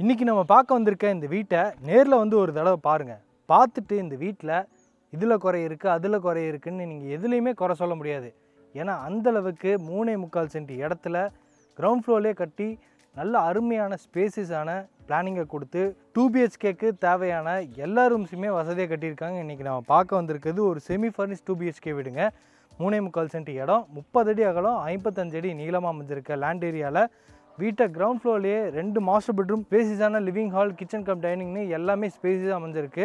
இன்றைக்கி நம்ம பார்க்க வந்திருக்க இந்த வீட்டை நேரில் வந்து ஒரு தடவை பாருங்கள் பார்த்துட்டு இந்த வீட்டில் இதில் குறை இருக்குது அதில் குறை இருக்குதுன்னு நீங்கள் எதுலேயுமே குறை சொல்ல முடியாது. ஏன்னா அந்த அளவுக்கு மூணே முக்கால் சென்ட் இடத்துல கிரவுண்ட் ஃப்ளோர்லே கட்டி நல்ல அருமையான ஸ்பேசிஸான பிளானிங்கை கொடுத்து டூ பிஹெச்கேக்கு தேவையான எல்லா ரூம்ஸுமே வசதியாக கட்டியிருக்காங்க. இன்றைக்கி நம்ம பார்க்க வந்திருக்கிறது ஒரு செமி ஃபர்னிஷ் டூ பிஹெச்கே வீடுங்க. மூணே முக்கால் சென்ட் இடம் முப்பது அடி அகலம் ஐம்பத்தஞ்சு அடி நீளமாக அமைஞ்சிருக்க லேண்ட் ஏரியாவில் வீட்டை கிரவுண்ட் ஃப்ளோர்லேயே ரெண்டு மாஸ்டர் பெட்ரூம் ஸ்பேசிஸான லிவிங் ஹால் கிச்சன் கம் டைனிங்னு எல்லாமே ஸ்பேசிஸாக அமைஞ்சிருக்கு.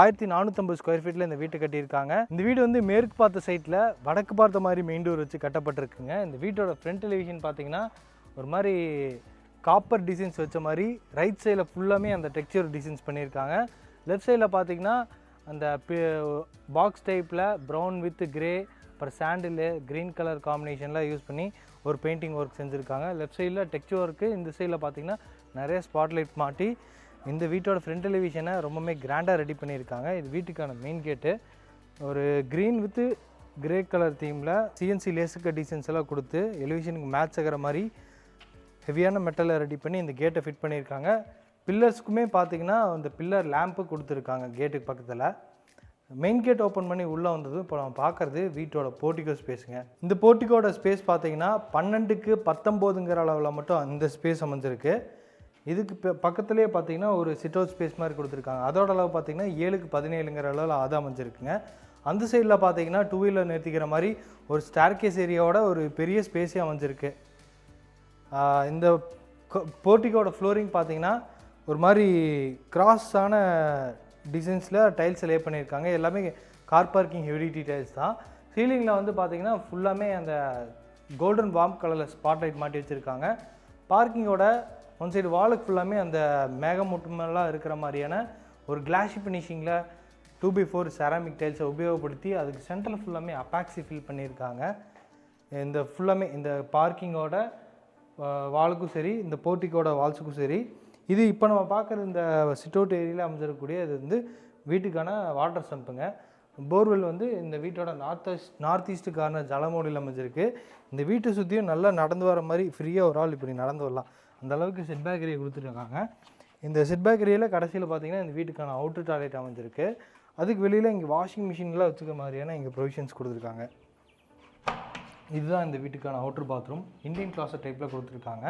ஆயிரத்தி நானூற்றம்பது ஸ்கொயர் ஃபீட்டில் இந்த வீட்டை கட்டியிருக்காங்க. இந்த வீடு வந்து மேற்கு பார்த்த சைட்டில் வடக்கு பார்த்த மாதிரி மெயின் டோர் வச்சு கட்டப்பட்டிருக்குங்க. இந்த வீட்டோட ஃப்ரண்ட் டெலிவிஷன் பார்த்தீங்கன்னா ஒரு மாதிரி காப்பர் டிசைன்ஸ் வச்ச மாதிரி ரைட் சைடில் ஃபுல்லாமே அந்த டெக்ஸ்சர் டிசைன்ஸ் பண்ணியிருக்காங்க. லெஃப்ட் சைடில் பார்த்தீங்கன்னா அந்த பாக்ஸ் டைப்பில் ப்ரௌன் வித் கிரே அப்புறம் சாண்டில் க்ரீன் கலர் காம்பினேஷன்லாம் யூஸ் பண்ணி ஒரு பெயிண்டிங் ஒர்க் செஞ்சுருக்காங்க. லெஃப்ட் சைடில் டெக்ஸ்சர் ஒர்க்கு இந்த சைடில் பார்த்தீங்கன்னா நிறைய ஸ்பாட்லைட் மாட்டி இந்த வீட்டோட ஃப்ரண்ட் எலிவிஷனை ரொம்பவுமே கிராண்டாக ரெடி பண்ணியிருக்காங்க. இது வீட்டுக்கான மெயின் கேட்டு ஒரு க்ரீன் வித்து கிரே கலர் தீமில் சிஎன்சி லேசுக்க டிசைன்ஸ் எல்லாம் கொடுத்து எலிவிஷனுக்கு மேட்ச் ஆகிற மாதிரி ஹெவியான மெட்டலை ரெடி பண்ணி இந்த கேட்டை ஃபிட் பண்ணியிருக்காங்க. பில்லர்ஸ்க்குமே பார்த்தீங்கன்னா அந்த பில்லர் லேம்ப்பு கொடுத்துருக்காங்க கேட்டுக்கு பக்கத்தில். மெயின் கேட் ஓப்பன் பண்ணி உள்ளே வந்ததும் இப்போ நம்ம பார்க்குறது வீட்டோட போர்ட்டிகோ ஸ்பேஸுங்க இந்த போர்ட்டிகோட ஸ்பேஸ் பார்த்தீங்கன்னா பன்னெண்டுக்கு பத்தொம்போதுங்கிற அளவில் மட்டும் இந்த ஸ்பேஸ் அமைஞ்சிருக்கு. இதுக்கு இப்போ பக்கத்துலேயே பார்த்தீங்கன்னா ஒரு சிட் அவுட் ஸ்பேஸ் மாதிரி கொடுத்துருக்காங்க. அதோட அளவு பார்த்தீங்கன்னா ஏழுக்கு பதினேழுங்கிற அளவில் அது அமைஞ்சிருக்குங்க. அந்த சைடில் பார்த்தீங்கன்னா டூ வீலர் நிறுத்திக்கிற மாதிரி ஒரு ஸ்டார்கேஸ் ஏரியாவோட ஒரு பெரிய ஸ்பேஸே அமைஞ்சிருக்கு. இந்த போர்ட்டிகோட ஃப்ளோரிங் பார்த்தீங்கன்னா ஒரு மாதிரி கிராஸான டிசைன்ஸில் டைல்ஸ் லே பண்ணியிருக்காங்க. எல்லாமே கார் பார்க்கிங் ஹெவிடிட்டி டைல்ஸ் தான். சீலிங்கில் வந்து பார்த்தீங்கன்னா ஃபுல்லாமே அந்த கோல்டன் வார்ம் கலரில் ஸ்பாட் லைட் மாட்டி வச்சுருக்காங்க. பார்க்கிங்கோட ஒன் சைடு வாலுக்கு ஃபுல்லாமே அந்த மேகமூட்டமெல்லாம் இருக்கிற மாதிரியான ஒரு கிளாஷி ஃபினிஷிங்கில் டூ பை ஃபோர் செராமிக் டைல்ஸை உபயோகப்படுத்தி அதுக்கு சென்டரில் ஃபுல்லாமே அப்பாக்சி ஃபில் பண்ணியிருக்காங்க. இந்த ஃபுல்லாமே இந்த பார்க்கிங்கோட வாலுக்கும் சரி இந்த போர்ட்டிக்கோட வால்ஸுக்கும் சரி இது இப்போ நம்ம பார்க்குற இந்த சிட்டவுட் ஏரியில் ஏரியாவில் அமைஞ்சிருக்கக்கூடிய இது வந்து வீட்டுக்கான வாட்டர் சம்புங்க. போர்வெல் வந்து இந்த வீட்டோட நார்த் நார்த் ஈஸ்ட் கார்னர் ஜலமோடியில் அமைஞ்சிருக்கு. இந்த வீட்டை சுற்றியும் நல்லா நடந்து வர மாதிரி ஃப்ரீயாக ஒரு ஆள் இப்படி நடந்து வரலாம். அந்த அளவுக்கு செட்பேக் ஏரியா கொடுத்துருக்காங்க. இந்த செட்பேக் ஏரியாவில் கடைசியில் பார்த்தீங்கன்னா இந்த வீட்டுக்கான அவுட்டர் டாய்லெட் அமைஞ்சிருக்கு. அதுக்கு வெளியில் இங்கே வாஷிங் மிஷின்லாம் வச்சுக்க மாதிரியான இங்கே ப்ரொவிஷன்ஸ் கொடுத்துருக்காங்க. இதுதான் இந்த வீட்டுக்கான அவுட்டர் பாத்ரூம் இந்தியன் கிளாஸட் டைப்பில் கொடுத்துருக்காங்க.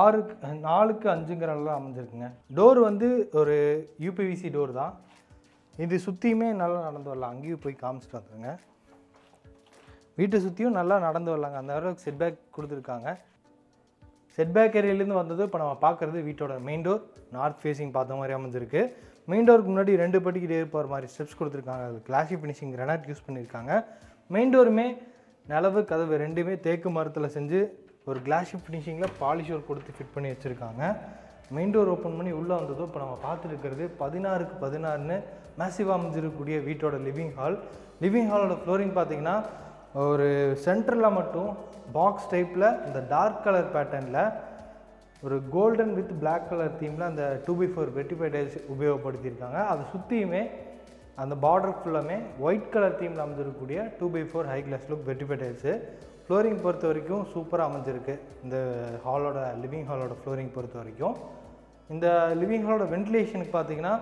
ஆறுக்கு நாலுக்கு அஞ்சுங்கிற அளவில் அமைஞ்சிருக்குங்க. டோர் வந்து ஒரு யூபிவிசி டோர் தான். இது சுற்றியுமே நல்லா நடந்து வரலாம். அங்கேயும் போய் காமிச்சிட்டு வந்துருங்க. வீட்டை சுற்றியும் நல்லா நடந்து வரலாங்க. அந்த அளவுக்கு செட்பேக் கொடுத்துருக்காங்க. செட்பேக் ஏரியிலேருந்து வந்தது இப்போ நம்ம பார்க்குறது வீட்டோட மெயின் டோர் நார்த் ஃபேஸிங் பார்த்த மாதிரி அமைஞ்சிருக்கு. மெயின் டோருக்கு முன்னாடி ரெண்டு படிக்கிட்டே போகிற மாதிரி ஸ்டெப்ஸ் கொடுத்துருக்காங்க. அது கிளாசி ஃபினிஷிங் கிரனாட் யூஸ் பண்ணியிருக்காங்க. மெயின் டோருமே நிலவு கதவு ரெண்டுமே தேக்கு மரத்தில் செஞ்சு ஒரு கிளாஷி ஃபினிஷிங்கில் பாலிஷ் ஒர்க் கொடுத்து ஃபிட் பண்ணி வச்சுருக்காங்க. மெயின் டோர் ஓப்பன் பண்ணி உள்ளே வந்ததும் இப்போ நம்ம பார்த்துருக்கிறது பதினாறுக்கு பதினாறுன்னு மேசிவாக அமைஞ்சிருக்கக்கூடிய வீட்டோட லிவிங் ஹால் லிவிங் ஹாலோட ஃப்ளோரிங் பார்த்தீங்கன்னா ஒரு சென்டரில் மட்டும் பாக்ஸ் டைப்பில் இந்த டார்க் கலர் பேட்டர்னில் ஒரு கோல்டன் வித் பிளாக் கலர் தீமில் அந்த two by four vitrified tiles உபயோகப்படுத்தியிருக்காங்க. அதை சுற்றியுமே அந்த பார்டர் ஃபுல்லாமே ஒயிட் கலர் தீமில் அமைஞ்சிருக்கக்கூடிய two by four high class look vitrified tiles flooring பொறுத்த வரைக்கும் சூப்பராக அமைஞ்சிருக்கு. இந்த ஹாலோட லிவிங் ஹாலோட ஃப்ளோரிங் பொறுத்த வரைக்கும். இந்த லிவிங் ஹாலோட வென்டிலேஷனுக்கு பார்த்தீங்கன்னா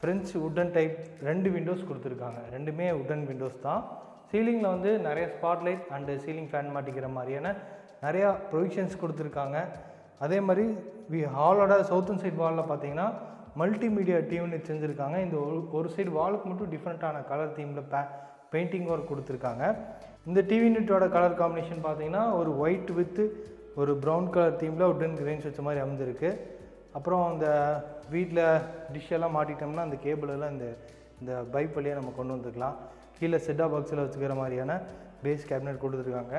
ஃப்ரெஞ்சு உட்டன் டைப் ரெண்டு விண்டோஸ் கொடுத்துருக்காங்க. ரெண்டுமே உட்டன் விண்டோஸ் தான். சீலிங்கில் வந்து நிறைய ஸ்பாட்லைட் அண்டு சீலிங் ஃபேன் மாட்டிக்கிற மாதிரியான நிறையா ப்ரொவிஷன்ஸ் கொடுத்துருக்காங்க. அதே மாதிரி வி ஹாலோட சவுத்தன் சைட் வாலில் பார்த்தீங்கன்னா மல்டிமீடியா டீம்னு செஞ்சுருக்காங்க. இந்த ஒரு ஒரு சைடு வாலுக்கு மட்டும் டிஃப்ரெண்ட்டான கலர் தீமில் பே பெயிண்டிங் ஒர்க் கொடுத்துருக்காங்க. இந்த டிவி யூனிட்டோட கலர் காம்பினேஷன் பார்த்தீங்கன்னா ஒரு ஒயிட் வித்து ஒரு ப்ரௌன் கலர் தீமில் உட்டன் கிரெயின்ஸ் வச்ச மாதிரி அமைஞ்சிருக்கு. அப்புறம் அந்த வீட்டில் டிஷ்ஷெல்லாம் மாட்டிட்டோம்னா அந்த கேபிள் எல்லாம் இந்த இந்த பைப் வழியாக நம்ம கொண்டு வந்துக்கலாம். கீழே செட்டா பாக்ஸில் வச்சுக்கிற மாதிரியான பேஸ் கேபினெட் கொடுத்துருக்காங்க.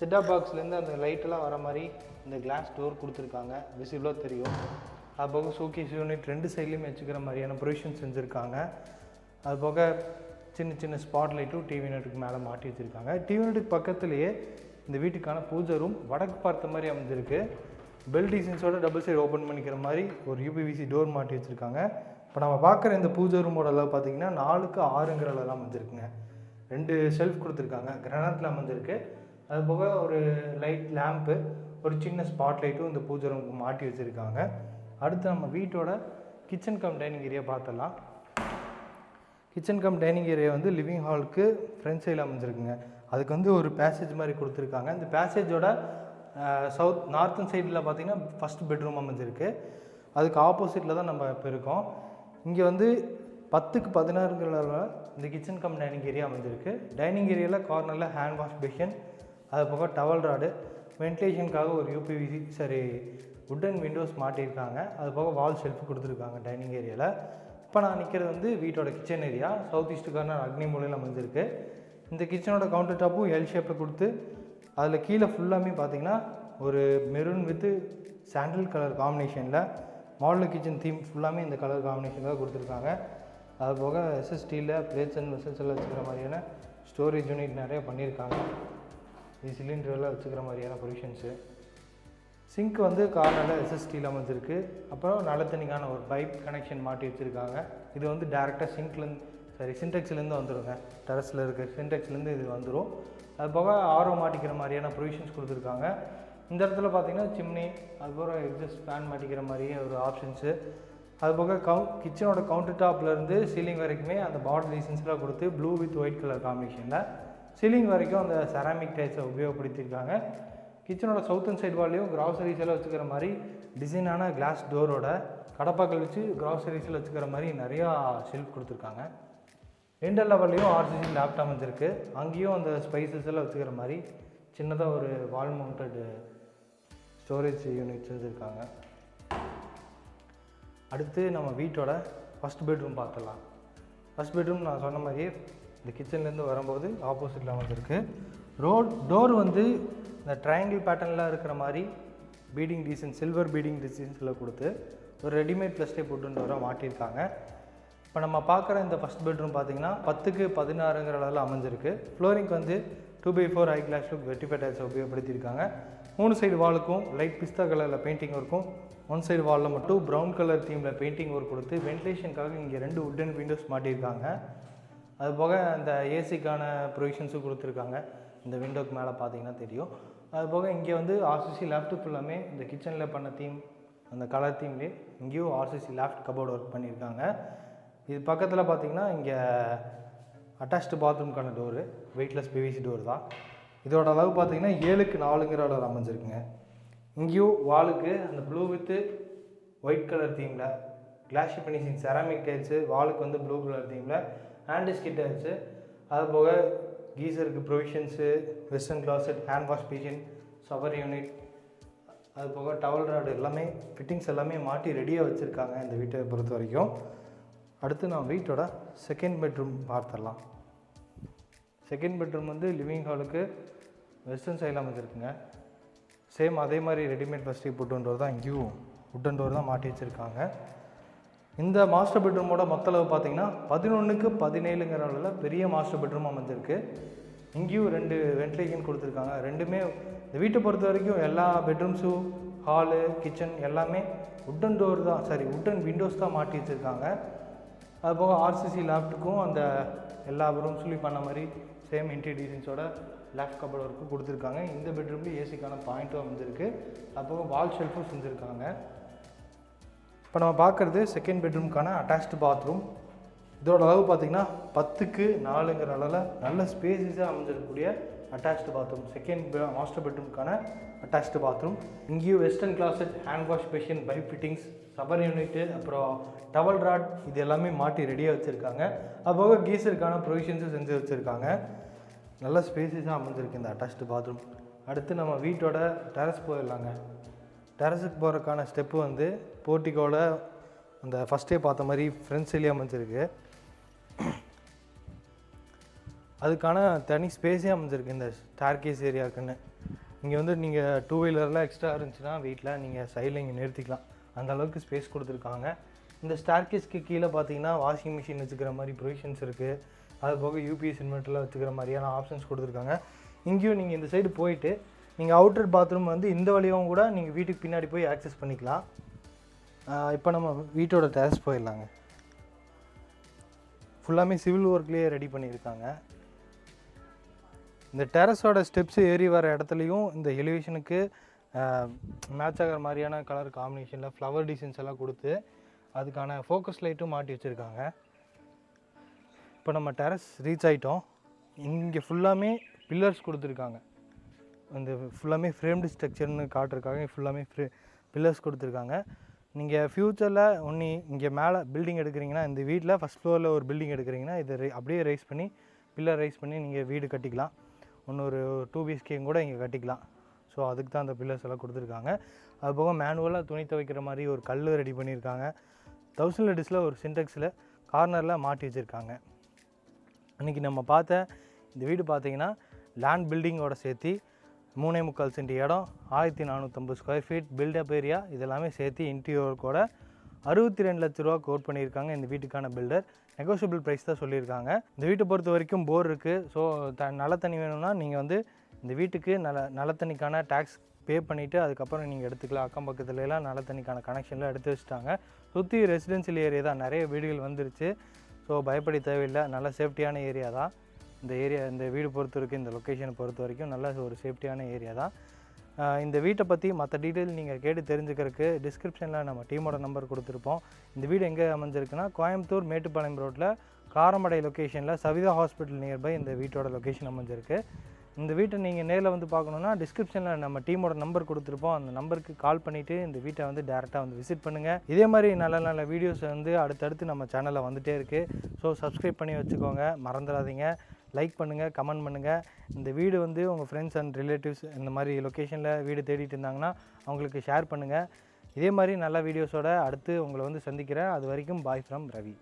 செட்டா பாக்ஸ்லேருந்து அந்த லைட்டெல்லாம் வர மாதிரி இந்த கிளாஸ் டோர் கொடுத்துருக்காங்க. விசிபிளாக தெரியும். அது போக ஷோகேஸ் யூனிட் ரெண்டு சைட்லேயுமே வச்சுக்கிற மாதிரியான ப்ரொவிஷன் செஞ்சுருக்காங்க. அது போக சின்ன சின்ன ஸ்பாட் லைட்டும் டிவி யூனிட்டுக்கு மேலே மாட்டி வச்சுருக்காங்க. டிவி யூனிட்டுக்கு பக்கத்துலேயே இந்த வீட்டுக்கான பூஜை ரூம் வடக்கு பார்த்த மாதிரி அமைஞ்சிருக்கு. பெல் டிசைன்ஸோட டபுள் சைடு ஓப்பன் பண்ணிக்கிற மாதிரி ஒரு யூபிவிசி டோர் மாட்டி வச்சுருக்காங்க. இப்போ நம்ம பார்க்குற இந்த பூஜை ரூமோட அளவு பார்த்தீங்கன்னா நாலுக்கு ஆறுங்கிற அளவு அமைஞ்சிருக்குங்க. ரெண்டு ஷெல்ஃப் கொடுத்துருக்காங்க. கிரானத்தில் அமைஞ்சிருக்கு. அது போக ஒரு லைட் லேம்ப்பு ஒரு சின்ன ஸ்பாட் லைட்டும் இந்த பூஜை ரூமுக்கு மாட்டி வச்சுருக்காங்க. அடுத்து நம்ம வீட்டோட கிச்சன் கம் டைனிங் ஏரியா பார்த்தலாம் கிச்சன் கம் டைனிங் ஏரியா வந்து லிவிங் ஹாலுக்கு ஃப்ரண்ட் சைடில் அமைஞ்சிருக்குங்க. அதுக்கு வந்து ஒரு பேசேஜ் மாதிரி கொடுத்துருக்காங்க. இந்த பேசேஜோட சவுத் நார்த்தன் சைடில் பார்த்தீங்கன்னா ஃபஸ்ட் பெட்ரூம் அமைஞ்சிருக்கு. அதுக்கு ஆப்போசிட்டில் தான் நம்ம இப்போ இருக்கோம். இங்கே வந்து பத்துக்கு பதினாறுங்கிற இந்த கிச்சன் கம் டைனிங் ஏரியா அமைஞ்சிருக்கு. டைனிங் ஏரியாவில் கார்னரில் ஹேண்ட் வாஷ் பேஷன் அது போக டவல் ராடு வென்டிலேஷனுக்காக ஒரு யூபிவிசி சரி உட்டன் விண்டோஸ் மாட்டியிருக்காங்க. அது போக வால் ஷெல்ஃப் கொடுத்துருக்காங்க டைனிங் ஏரியாவில் இப்போ நான் நிற்கிறது வந்து வீட்டோட kitchen area south east corner அக்னி மூலையில் அமைஞ்சிருக்கு. இந்த கிச்சனோட கவுண்டர் டாப்பும் எல் ஷேப்பில் கொடுத்து அதில் கீழே ஃபுல்லாமே பார்த்தீங்கன்னா ஒரு மெரூன் வித்து சாண்டில் கலர் காம்பினேஷனில் மாடல் கிச்சன் தீம் ஃபுல்லாமே இந்த கலர் காம்பினேஷனில் கொடுத்துருக்காங்க. அது போக எஸ்எஸ்டியில் பிளேட்ஸ் அண்ட் வெசல்ஸ் எல்லாம் வச்சுக்கிற மாதிரியான ஸ்டோரேஜ் யூனிட் நிறைய பண்ணியிருக்காங்க. இது சிலிண்டர் எல்லாம் வச்சுக்கிற மாதிரியான ப்ரொவிஷன்ஸு சிங்க் வந்து கார்னரில் எஸ்எஸ்டியில் அமைஞ்சிருக்கு. அப்புறம் நல்ல தண்ணிக்கான ஒரு பைப் கனெக்ஷன் மாட்டி வச்சுருக்காங்க. இது வந்து டேரெக்டாக சிங்க்லேருந்து சாரி சின்டெக்ஸ்லேருந்து வந்துடுங்க டெரஸில் இருக்க சின்டெக்ஸ்லேருந்து இது வந்துடும் அது போக ஆரோ மாட்டிக்கிற மாதிரியான ப்ரொவிஷன்ஸ் கொடுத்துருக்காங்க. இந்த இடத்துல பார்த்தீங்கன்னா சிம்னி அதுக்கப்புறம் எக்ஸஸ்ட் ஃபேன் மாட்டிக்கிற மாதிரியே ஒரு ஆப்ஷன்ஸு அது போக கவு கிச்சனோட கவுண்டர் டாப்லேருந்து சீலிங் வரைக்குமே அந்த பார்டர் டிசைன்ஸ்லாம் கொடுத்து ப்ளூ வித் ஒயிட் கலர் காம்பினேஷனில் சீலிங் வரைக்கும் அந்த செராமிக் டைல்ஸை உபயோகப்படுத்தியிருக்காங்க. கிச்சனோட சவுத்தன் சைடு வால்லையும் கிராசரிஸில் எல்லாம் வச்சுக்கிற மாதிரி டிசைனான கிளாஸ் டோரோட கடப்பாக்கள் வச்சு க்ராசரிஸில் வச்சுக்கிற மாதிரி நிறையா ஷெல்ஃப் கொடுத்துருக்காங்க. ரெண்டு லெவல்லையும் ஆர்சிசி லேப்டாப் அமைஞ்சிருக்கு அங்கேயும் அந்த ஸ்பைசஸ் எல்லாம் வச்சுக்கிற மாதிரி சின்னதாக ஒரு வால் மவுண்டட் ஸ்டோரேஜ் யூனிட்ஸ் வச்சுருக்காங்க. அடுத்து நம்ம வீட்டோட ஃபஸ்ட் பெட்ரூம் பார்த்துடலாம். ஃபஸ்ட் பெட்ரூம் நான் சொன்ன மாதிரியே இந்த கிச்சன்லேருந்து வரும்போது ஆப்போசிட்டில் அமைஞ்சிருக்கு ரோட் டோர் வந்து இந்த ட்ரையாங்கிள் பேட்டர்னில் இருக்கிற மாதிரி பீடிங் டிசைன் சில்வர் பீடிங் டிசைன்ஸில் கொடுத்து ஒரு ரெடிமேட் ப்ளஸ்டே போட்டு வர மாட்டியிருக்காங்க. இப்போ நம்ம பார்க்குற இந்த ஃபஸ்ட் பெட்ரூம் பார்த்தீங்கன்னா பத்துக்கு பதினாறுங்கிற அளவில் அமைஞ்சிருக்கு. ஃப்ளோரிங்க்கு வந்து two by four high class look vitrified உபயோகப்படுத்தியிருக்காங்க. மூணு சைடு வாலுக்கும் லைட் பிஸ்தா கலரில் பெயிண்டிங் இருக்கும் ஒன் சைடு வாலில் மட்டும் ப்ரௌன் கலர் தீமில் பெயிண்டிங் ஒர்க் கொடுத்து வென்டிலேஷனுக்காக இங்கே ரெண்டு உட்டன் விண்டோஸ் மாட்டியிருக்காங்க. அது போக அந்த ஏசிக்கான ப்ரொவிஷன்ஸும் கொடுத்துருக்காங்க. இந்த விண்டோக்கு மேலே பார்த்தீங்கன்னா தெரியும். அது போக இங்கே வந்து ஆர்சிசி லேப்டாப் ஃபுல்லாமே இந்த கிச்சனில் பண்ண தீம் அந்த கலர் தீம்லேயே இங்கேயும் ஆர்சிசி லேப்ட் கபோர்டு ஒர்க் பண்ணியிருக்காங்க இது பக்கத்தில் பார்த்தீங்கன்னா இங்கே அட்டாச்டு பாத்ரூம்க்கான டோரு வெயிட்லெஸ் பிவிசி டோர் தான். இதோட அளவு பார்த்தீங்கன்னா ஏழுக்கு நாலுங்கிற அளவு அமைஞ்சிருக்குங்க. இங்கேயும் வாலுக்கு அந்த ப்ளூ வித்து ஒயிட் கலர் தீமில் கிளாஷி ஃபினிஷிங் செராமிக் டைல்ஸு வாலுக்கு வந்து ப்ளூ கலர் தீமில் ஹேண்டிஸ் கிட்ட இருந்துச்சு அது போக கீசருக்கு provisions western closet hand wash basin shower unit அது போக டவல் ராடு எல்லாமே ஃபிட்டிங்ஸ் எல்லாமே மாட்டி ரெடியாக வச்சுருக்காங்க இந்த வீட்டை பொறுத்த வரைக்கும். அடுத்து நான் வீட்டோட செகண்ட் பெட்ரூம் பார்த்துடலாம். செகண்ட் பெட்ரூம் வந்து லிவிங் ஹாலுக்கு வெஸ்டர்ன் சைடில் அமைஞ்சிருக்குங்க. சேம் அதே மாதிரி ரெடிமேட் ஃபஸ்ட்டு போட்டு டோர் தான் இங்கேயும் உட்டன் டோர் தான் மாட்டி வச்சுருக்காங்க. இந்த மாஸ்டர் பெட்ரூமோட மொத்தளவு பார்த்தீங்கன்னா பதினொன்றுக்கு பதினேழுங்கிற அளவில் பெரிய மாஸ்டர் பெட்ரூம் அமைஞ்சிருக்கு. இங்கேயும் ரெண்டு வென்டிலேஷன் கொடுத்துருக்காங்க. ரெண்டுமே இந்த வீட்டை பொறுத்த வரைக்கும் எல்லா பெட்ரூம்ஸும் ஹாலு கிச்சன் எல்லாமே உட்டன் டோர் தான் சாரி உட்டன் விண்டோஸ் தான் மாட்டி வச்சுருக்காங்க. அது போக ஆர்சிசி லேப்டுக்கும் அந்த எல்லா ரூம்ஸ்லையும் பண்ண மாதிரி சேம் இன்டீரியர் டிசைன்ஸோட லேப் கபோர்ட் ஒர்க்கும் கொடுத்துருக்காங்க. இந்த பெட்ரூம்லேயும் ஏசிக்கான பாயிண்ட்டும் அமைஞ்சிருக்கு. அது போக வால் ஷெல்ஃபும் செஞ்சுருக்காங்க. இப்போ நம்ம பார்க்குறது செகண்ட் பெட்ரூம்க்கான அட்டாச்டு பாத்ரூம் இதோட அளவு பார்த்தீங்கன்னா பத்துக்கு நாலுங்கிற அளவில் நல்ல ஸ்பேசஸாக அமைஞ்சிருக்கக்கூடிய அட்டாச்டு பாத்ரூம் செகண்ட் மாஸ்டர் பெட்ரூம்க்கான அட்டாச்டு பாத்ரூம் இங்கேயும் western closets hand wash basin pipe fittings சபர் யூனிட்டு அப்புறம் டவல் ராட் இது எல்லாமே மாட்டி ரெடியாக வச்சுருக்காங்க. அதுபோக கீசருக்கான ப்ரொவிஷன்ஸும் செஞ்சு வச்சுருக்காங்க. நல்ல ஸ்பேசஸாக அமைஞ்சிருக்கு இந்த அட்டாச்டு பாத்ரூம் அடுத்து நம்ம வீட்டோட டெரஸ் போயிடலாங்க. டெரஸுக்கு போகிறதுக்கான ஸ்டெப்பு வந்து போர்ட்டிகோவில் அந்த ஃபஸ்ட்டே பார்த்த மாதிரி ஃப்ரெண்ட்ஸ் சைட்லேயே அமைஞ்சிருக்கு. அதுக்கான தனி ஸ்பேஸே அமைஞ்சிருக்கு இந்த ஸ்டார்கேஸ் ஏரியாவுக்குன்னு இங்கே வந்து நீங்கள் டூ வீலர்லாம் எக்ஸ்ட்ரா இருந்துச்சுன்னா வீட்டில் நீங்கள் சைடில் இங்கே நிறுத்திக்கலாம். அந்த அளவுக்கு ஸ்பேஸ் கொடுத்துருக்காங்க. இந்த ஸ்டார்கேஸ்க்கு கீழே பார்த்தீங்கன்னா வாஷிங் மிஷின் வச்சுக்கிற மாதிரி ப்ரொவிஷன்ஸ் இருக்குது அது போக யூபிஎஸ் இன்வெர்ட்டரில் வச்சுக்கிற மாதிரியான ஆப்ஷன்ஸ் கொடுத்துருக்காங்க. இங்கேயும் நீங்கள் இந்த சைடு போயிட்டு நீங்கள் அவுட்டர் பாத்ரூம் வந்து இந்த வழியாகவும் கூட நீங்கள் வீட்டுக்கு பின்னாடி போய் ஆக்சஸ் பண்ணிக்கலாம். இப்போ நம்ம வீட்டோட டெரஸ் போயிடலாங்க. ஃபுல்லாமே சிவில் ஒர்க்லேயே ரெடி பண்ணியிருக்காங்க. இந்த டெரஸோட ஸ்டெப்ஸ் ஏறி வர இடத்துலையும் இந்த எலிவேஷனுக்கு மேட்ச் ஆகிற மாதிரியான கலர் காம்பினேஷனில் ஃப்ளவர் டிசைன்ஸ் எல்லாம் கொடுத்து அதுக்கான ஃபோக்கஸ் லைட்டும் மாட்டி வச்சுருக்காங்க. இப்போ நம்ம டெரஸ் ரீச் ஆகிட்டோம் இங்கே ஃபுல்லாமே பில்லர்ஸ் கொடுத்துருக்காங்க. அந்த ஃபுல்லாமே ஃப்ரேம்டு ஸ்ட்ரக்சர்னு காட்டுறதுக்காக ஃபுல்லாமே ஃப்ரே பில்லர்ஸ் கொடுத்துருக்காங்க. நீங்கள் ஃப்யூச்சரில் ஒன்று இங்கே மேலே பில்டிங் எடுக்கிறீங்கன்னா இந்த வீட்டில் ஃபஸ்ட் ஃப்ளோரில் ஒரு பில்டிங் எடுக்கிறீங்கன்னா இதை அப்படியே ரைஸ் பண்ணி பில்லர் ரைஸ் பண்ணி நீங்கள் வீடு கட்டிக்கலாம். ஒன்று ஒரு டூ பிஎஸ்கேயும் கூட இங்கே கட்டிக்கலாம். ஸோ அதுக்கு தான் அந்த பில்லர்ஸ் எல்லாம் கொடுத்துருக்காங்க. அது போக மேனுவலாக துணி துவைக்கிற மாதிரி ஒரு கல் ரெடி பண்ணியிருக்காங்க. தௌசண்ட் லிட்டர்ஸில் ஒரு சின்டெக்ஸில் கார்னரில் மாட்டி வச்சுருக்காங்க. இன்றைக்கி நம்ம பார்த்த இந்த வீடு பார்த்தீங்கன்னா லேண்ட் பில்டிங்கோட சேர்த்து மூணே முக்கால் சென்டி இடம் ஆயிரத்தி நானூற்றம்பது ஸ்கொயர் ஃபீட் பில்டப் ஏரியா இதெல்லாமே சேர்த்து இன்டீரியர் கூட அறுபத்தி ரெண்டு லட்ச ரூபா கோட் பண்ணியிருக்காங்க இந்த வீட்டுக்கான பில்டர் நெகோஷியபிள் ப்ரைஸ் தான் சொல்லியிருக்காங்க. இந்த வீட்டை பொறுத்த வரைக்கும் போர் இருக்குது ஸோ த நல்ல தண்ணி வேணும்னா நீங்கள் வந்து இந்த வீட்டுக்கு நல நல்ல தண்ணிக்கான டேக்ஸ் பே பண்ணிவிட்டு அதுக்கப்புறம் நீங்கள் எடுத்துக்கலாம். அக்கம் பக்கத்துலலாம் நல்ல தண்ணிக்கான கனெக்ஷன்லாம் எடுத்து வச்சுட்டாங்க. சுற்றி ரெசிடென்சியல் ஏரியா தான். நிறைய வீடுகள் வந்துருச்சு. ஸோ பயப்பட தேவையில்லை. நல்ல சேஃப்டியான ஏரியா தான். இந்த ஏரியா இந்த வீடு பொறுத்த வரைக்கும் இந்த லொக்கேஷனை பொறுத்த வரைக்கும் நல்ல ஒரு சேஃப்டியான ஏரியா தான். இந்த வீட்டை பற்றி மற்ற டீட்டெயில் நீங்கள் கேட்டு தெரிஞ்சுக்கிறதுக்கு டிஸ்கிரிப்ஷனில் நம்ம டீமோட நம்பர் கொடுத்துருப்போம். இந்த வீடு எங்கே அமைஞ்சிருக்குன்னா கோயம்புத்தூர் மேட்டுப்பாளையம் ரோட்டில் காரமடை லொக்கேஷனில் சவிதா ஹாஸ்பிட்டல் நியர்பை இந்த வீட்டோட லொக்கேஷன் அமைஞ்சிருக்கு. இந்த வீட்டை நீங்கள் நேரில் வந்து பார்க்கணுன்னா டிஸ்கிரிப்ஷனில் நம்ம டீமோட நம்பர் கொடுத்துருப்போம். அந்த நம்பருக்கு கால் பண்ணிவிட்டு இந்த வீட்டை வந்து டேரெக்டாக வந்து விசிட் பண்ணுங்கள் இதே மாதிரி நல்ல நல்ல வீடியோஸ் வந்து அடுத்தடுத்து நம்ம சேனலில் வந்துகிட்டே இருக்குது ஸோ சப்ஸ்கிரைப் பண்ணி வச்சுக்கோங்க. மறந்துடாதீங்க. லைக் பண்ணுங்கள் கமெண்ட் பண்ணுங்கள் இந்த வீடு வந்து உங்கள் ஃப்ரெண்ட்ஸ் அண்ட் ரிலேட்டிவ்ஸ் இந்த மாதிரி லொக்கேஷனில் வீடு தேடிட்டு இருந்தாங்கன்னா அவங்களுக்கு ஷேர் பண்ணுங்கள் இதே மாதிரி நல்ல வீடியோஸோட அடுத்து உங்களை வந்து சந்திக்கிறேன். அது வரைக்கும் பாய் ஃப்ரம் ரவி.